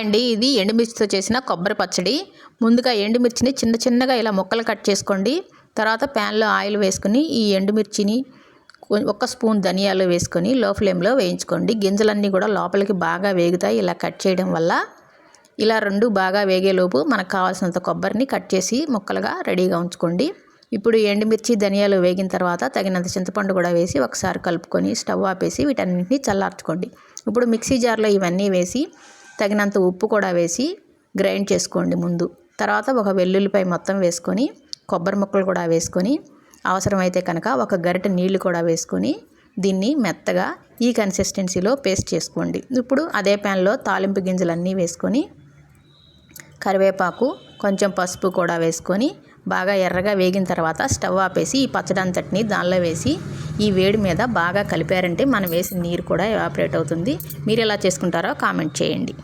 అండి ఇది ఎండుమిర్చితో చేసిన కొబ్బరి పచ్చడి. ముందుగా ఎండుమిర్చిని చిన్న చిన్నగా ఇలా ముక్కలు కట్ చేసుకోండి. తర్వాత ప్యాన్లో ఆయిల్ వేసుకుని ఈ ఎండుమిర్చిని ఒక స్పూన్ ధనియాలు వేసుకొని లో ఫ్లేమ్లో వేయించుకోండి. గింజలన్నీ కూడా లోపలికి బాగా వేగుతాయి ఇలా కట్ చేయడం వల్ల. ఇలా రెండు బాగా వేగేలోపు మనకు కావాల్సినంత కొబ్బరిని కట్ చేసి ముక్కలుగా రెడీగా ఉంచుకోండి. ఇప్పుడు ఎండుమిర్చి ధనియాలు వేగిన తర్వాత తగినంత చింతపండు కూడా వేసి ఒకసారి కలుపుకొని స్టవ్ ఆపేసి వీటన్నింటినీ చల్లార్చుకోండి. ఇప్పుడు మిక్సీ జార్లో ఇవన్నీ వేసి తగినంత ఉప్పు కూడా వేసి గ్రైండ్ చేసుకోండి ముందు. తర్వాత ఒక వెల్లుల్లిపై మొత్తం వేసుకొని కొబ్బరి ముక్కలు కూడా వేసుకొని అవసరమైతే కనుక ఒక గరిటె నీళ్ళు కూడా వేసుకొని దీన్ని మెత్తగా ఈ కన్సిస్టెన్సీలో పేస్ట్ చేసుకోండి. ఇప్పుడు అదే ప్యాన్లో తాలింపు గింజలన్నీ వేసుకొని కరివేపాకు కొంచెం పసుపు కూడా వేసుకొని బాగా ఎర్రగా వేగిన తర్వాత స్టవ్ ఆపేసి ఈ పచ్చడి అంతటిని దానిలో వేసి ఈ వేడి మీద బాగా కలిపారంటే మనం వేసిన నీరు కూడా ఎవాపరేట్ అవుతుంది. మీరు ఎలా చేసుకుంటారో కామెంట్ చేయండి.